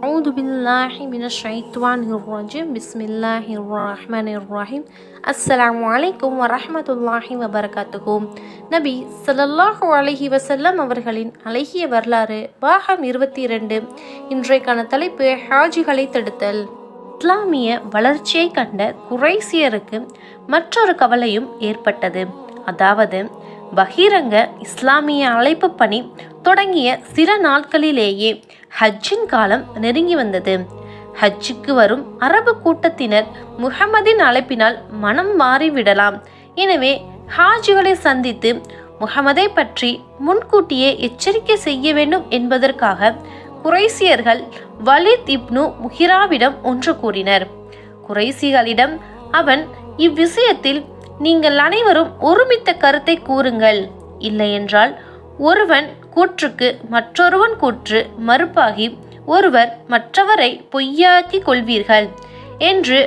أعوذ بالله من الشيطان الرجيم بسم الله الرحمن الرحيم அஸ்ஸலாமு அலைக்கும் வரஹ்மத்துல்லாஹி வபரகாத்துகும் நபி ஸல்லல்லாஹு அலைஹி வஸல்லம் அவர்களின் அழகிய வரலாறு பாகம் இருபத்தி இரண்டு இன்றைக்கான தலைப்பு ஹாஜிகளை தடுத்தல் இஸ்லாமிய வளர்ச்சியை கண்ட குறைசியருக்கு மற்றொரு கவலையும் ஏற்பட்டது அதாவது பகிரங்க இஸ்லாமிய அழைப்பு பணி தொடங்கிய சில நாட்களிலேயே ஹஜ்ஜின் காலம் நெருங்கி வந்தது. ஹஜ்ஜுக்கு வரும் அரபு கூட்டத்தினர் முகமதின் அழைப்பினால் மனம் மாறிவிடலாம் எனவே ஹாஜிகளை சந்தித்து முகமதை பற்றி முன்கூட்டியே எச்சரிக்கை செய்ய வேண்டும் என்பதற்காக குறைசியர்கள் வலித் இப்னு முஹிராவிடம் ஒன்று கூறினர். குறைசிகளிடம் அவன் இவ்விஷயத்தில் நீங்கள் அனைவரும் ஒருமித்த கருத்தை கூறுங்கள். இல்லையென்றால் ஒருவன் கூற்றுக்கு மற்றொருவன் கூற்று மறுப்பாகி ஒருவர் மற்றவரை பொய்யாக்கி கொள்வீர்கள் என்று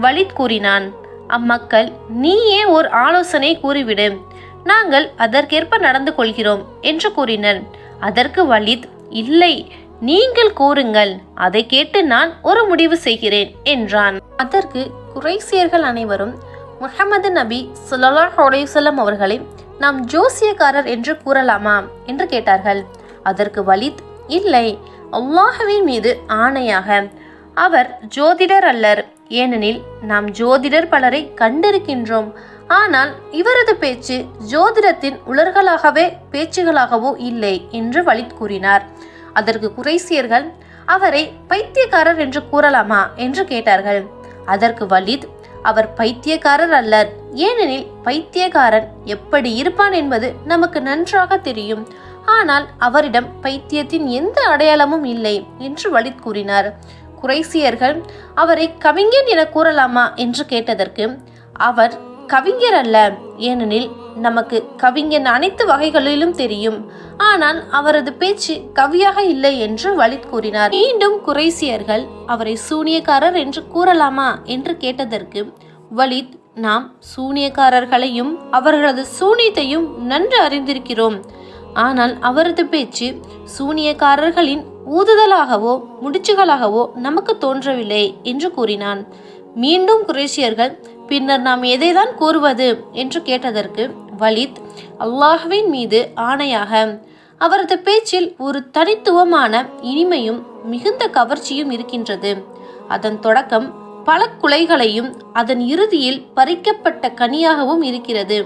வலித் கூறினான். அம்மக்கள் நீயே ஓர் ஆலோசனை கூறிவிடு. நாங்கள் அதற்கேற்ப நடந்து கொள்கிறோம் என்று கூறினர். அதற்கு வலித் இல்லை. நீங்கள் கூறுங்கள். அதை கேட்டு நான் ஒரு முடிவு செய்கிறேன் என்றான். அதற்கு குறைசியர்கள் அனைவரும் முகமது நபி ஸல்லல்லாஹு அலைஹி அவர்களை நாம் ஜோசியக்காரர் என்று கூறலாமா என்று கேட்டார்கள். அதற்கு வலித் இல்லை அல்லாஹுவின் மீது ஆணையாக. அவர் ஜோதிடர் அல்லர். ஏனெனில் நாம் ஜோதிடர் பலரை கண்டிருக்கின்றோம். ஆனால் இவரது பேச்சு ஜோதிடத்தின் உலர்களாகவே பேச்சுகளாகவோ இல்லை என்று வலித் கூறினார். அதற்கு குறைசியர்கள் அவரை பைத்தியக்காரர் என்று கூறலாமா? என்று கேட்டார்கள். அதற்கு வலித் அவர் பைத்தியக்காரர் அல்லர். ஏனெனில் பைத்தியக்காரன் எப்படி இருப்பான் என்பது நமக்கு நன்றாக தெரியும். ஆனால் அவரிடம் பைத்தியத்தின் எந்த அடையாளமும் இல்லை என்று வலித் கூறினார். குறைசியர்கள் அவரை கவிஞன் என கூறலாமா என்று கேட்டதற்கு அவர் கவிஞர் அல்ல. ஏனெனில் நமக்கு கவிஞன் அனைத்து வகைகளிலும் தெரியும். ஆனால் அவரது பேச்சு கவியாக இல்லை என்று வலித் கூறினார். மீண்டும் குறைசியர்கள் அவரை சூனியக்காரர் என்று கூறலாமா என்று கேட்டதற்கு வலித் நாம் சூனியக்காரர்களையும் அவர்களது சூனியத்தையும் நன்கு அறிந்திருக்கிறோம். ஆனால் அவரது பேச்சு சூனியக்காரர்களின் ஊதுதலாகவோ முடிச்சுகளாகவோ நமக்கு தோன்றவில்லை என்று கூறினான். மீண்டும் குரேஷியர்கள் பின்னர் நாம் எதைதான் கூறுவது? என்று கேட்டதற்கு வலித் அல்லாஹுவின் மீது ஆணையாக. அவரது பேச்சில் ஒரு தனித்துவமான இனிமையும் மிகுந்த கவர்ச்சியும் இருக்கின்றது. அதன் தொடக்கம் பல குலைகளையும் அதன் இறுதியில் பறிக்கப்பட்ட கனியாகவும் இருக்கிறது.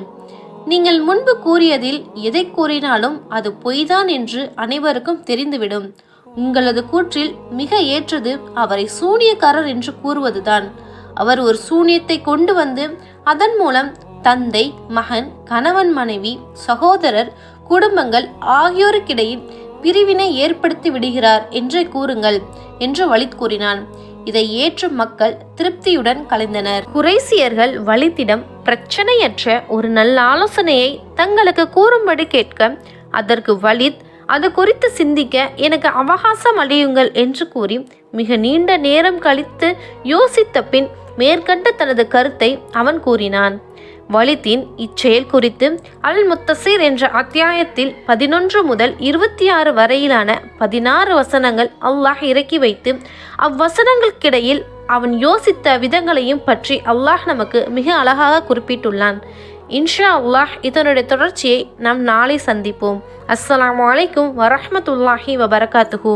நீங்கள் முன்பு கூறியதில் எதை கூறினாலும் அது பொய்தான் என்று அனைவருக்கும் தெரிந்துவிடும். உங்களது கூற்றில் மிக ஏற்றது அவரை சூனியக்காரர் என்று கூறுவதுதான். அவர் ஒரு சூனியத்தை கொண்டு வந்து அதன் மூலம் தந்தை மகன் கணவன் மனைவி சகோதரர் குடும்பங்கள் ஆகியோருக்கிடையில் பிரிவினை ஏற்படுத்தி விடுகிறார் என்றே கூறுங்கள் என்று வலித் கூறினான். இதை ஏற்று மக்கள் திருப்தியுடன் கலைந்தனர். குறைசியர்கள் வலித்திடம் பிரச்சனையற்ற ஒரு நல்ல ஆலோசனையை தங்களுக்கு கூறும்படி கேட்க அதற்கு வலித் அது குறித்து சிந்திக்க எனக்கு அவகாசம் அளியுங்கள் என்று கூறி மிக நீண்ட நேரம் கழித்து யோசித்த பின் மேற்கண்ட தனது கருத்தை அவன் கூறினான். வலித்தின் இச்செயல் குறித்து அல் முத்தசீர் என்ற அத்தியாயத்தில் பதினொன்று முதல் இருபத்தி ஆறு வரையிலான பதினாறு வசனங்கள் அல்லாஹ் இறக்கி வைத்து அவ்வசனங்களுக்கிடையில் அவன் யோசித்த விதங்களையும் பற்றி அல்லாஹ் நமக்கு மிக அழகாக குறிப்பிட்டுள்ளான். இன்ஷா அல்லாஹ் இதனுடைய தொடர்ச்சியை நாம் நாளை சந்திப்போம். அஸ்ஸலாம் வலைக்கும் வரஹ்மத்துல்லாஹி வபரகாத்துஹூ.